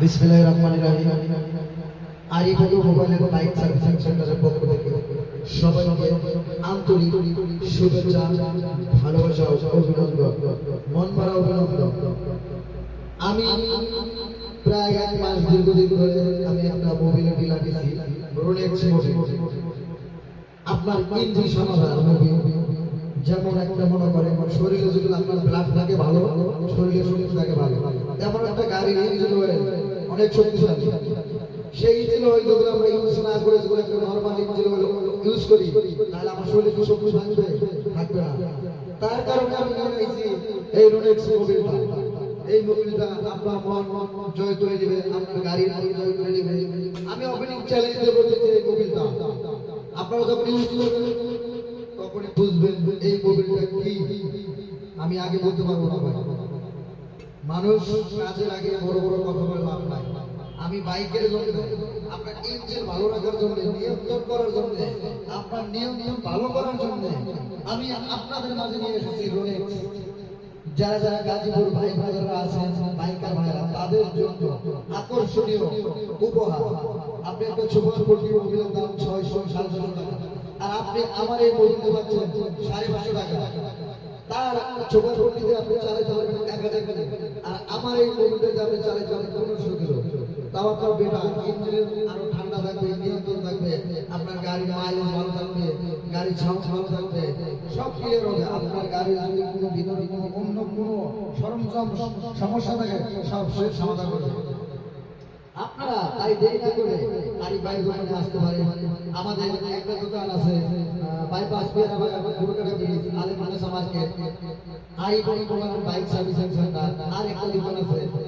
বিসমিল্লাহির রহমানির রহিম। আরিফাদু মোবাইলের বাইক সার্ভিসিং সেন্টারের পক্ষ থেকে সবাইকে আন্তরিক শুভেচ্ছা, ভালোবাসা অভিনন্দন, মন ভরা অভিনন্দন। আমি প্রায় এক মাস দীর্ঘদিন ধরে আমি একটা মোবিলের ডিলার দিচ্ছি রোলেক্স মোবিল আপনার ইঞ্জিন সমাধান মোবিল যেমন একটা মনে করেন, শরীরে যদি আপনার ব্লাড থাকে ভালো, শরীরে শরীর থাকে ভালো। তেমন একটা গাড়ির ইঞ্জিন অয়েল অনেক শক্তিশালী। সেই ইঞ্জিন যদি আমরা ইউজ না করে নর্মাল ইঞ্জিন ইউজ করি, তাহলে আমার শরীরে কি শক্তি থাকবে থাকবে না। তার কারণে আমি নিয়েছি এই রোলেক্স মোবিলটা এই মোবিলটা আপনার মন জয় করে দিবে আপনার গাড়ির মন জয় করে দিবে আমি ওপেনিং চ্যালেঞ্জ দেবো এই মোবিলটা আপনারা যখন ইউজ করবেন, তখনই বুঝবেন এই মোবিলটা কি। আমি আগে বলতে পারব না মানুষ কাজের আগে বড় বড় কথা বলে লাভ নাই আমি বাইকের জন্য আপনার ইঞ্জিন ভালো রাখার জন্য, নিয়ন্ত্রণ করার জন্য, আপনার নিয়ন্ত্রণ ভালো করার জন্য আমি আপনাদের মাঝে নিয়ে এসেছি রোলেক্স যারা যারা গাজীপুর ভাই ভাইরা আছেন, বাইকার ভাইরা তাদের জন্য আকর্ষণীয় উপহার। আপনি একটা সুপার ফোর্টি মোবিলের দাম ছয়শো সাড়ে ছশো টাকা। আর আপনি আমার এই মোবিলটা পাচ্ছেন সাড়ে পাঁচশো টাকা। তার সুপার ফোর্টিতে আপনি চালাতে পারবেন এক হাজার আর আমার এই মোবিলটাতে আপনি চালাতে পারবেন পনেরোশো কিলো। আরও নিয়ন্ত্রণ থাকবে, আপনার তাই দেরি করে গাড়ি বাইক দোকানে আসতে পারেন আমাদের একটা দোকান আছে বাইপাস পেয়ারা বাগান আই বড় বাইক সার্ভিসিং সেন্টার আর একটা দোকান আছে।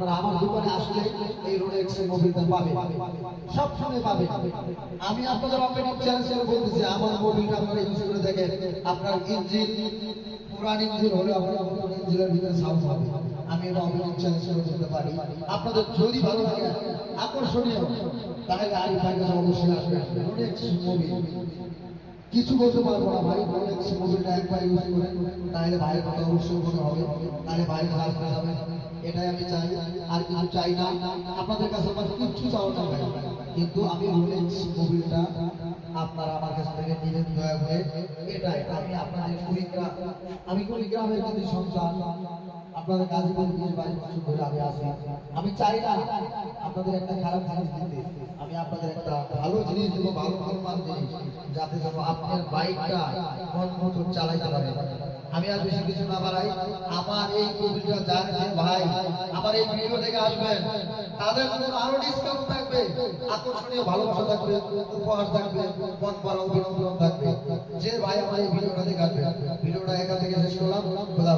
আপনারা আমার দোকানে আসলে এই রোলেক্স মোবিলটা পাবেন। সব সময় পাবেন। আমি আপনাদের অপেনিং চ্যালেঞ্জ করে বলতেছি, আমার মোবিলটা আপনারা ইউজ করে দেখেন। আপনার ইঞ্জিন পুরান ইঞ্জিন হলে আপনার নতুন ইঞ্জিনের ভিতরে সাউন্ড হবে আমি এটা অপেনিং চ্যালেঞ্জ করে বলতে পারি। আপনাদের যদি ভালো লাগে, আকর্ষণীয়, তাহলে আরি ভাইকে অবশ্যই আসবেন রোলেক্স মোবিল কিছু বলতে পারব না ভাই রোলেক্স মোবিলটা একবার ইউজ করেন তাহলে ভাইয়ের কথা অবশ্যই মনে হবে। তাহলে ভাইয়ের কাজ যাবে এটাই আমি চাই। আর কিছু চাই না। আপনাদের কাছে আমার কিচ্ছু চাওয়া ভাই কিন্তু আমি রোলেক্স মোবিলটা আপনারা আমার কাছ থেকে নিবেন দয়া করে। এটাই। আমি আপনাদের কুড়িগ্রাম আমি কুড়িগ্রামের যদি সন্তান। আপনাদের কাজে বিশ বাইশ ধরে আমি আসি। আমি চাই না আপনাদের একটা খারাপ জিনিস দিতে। আমি আপনাদের একটা ভালো জিনিস দেবো, ভালো ভালো জিনিস, যাতে যেন আপনার বাইকটা মন মতো চালাইতে পারে। আমি আর বেশি কিছু না বাড়াই। আমার এই কবিতা জানছে ভাই, আমার এই ভিডিও থেকে আসবেন। তাদের জন্য আরও ডিসকাউন্ট থাকবে, আকর্ষণীয় ভালোবাসা থাকবে, উপহার থাকবে মন ভরা অভিনন্দন থাকবে। যে ভাই আমার এই ভিডিওটা দেখে আসবে, ভিডিওটা এখান থেকে শেষ করলাম। খোদা।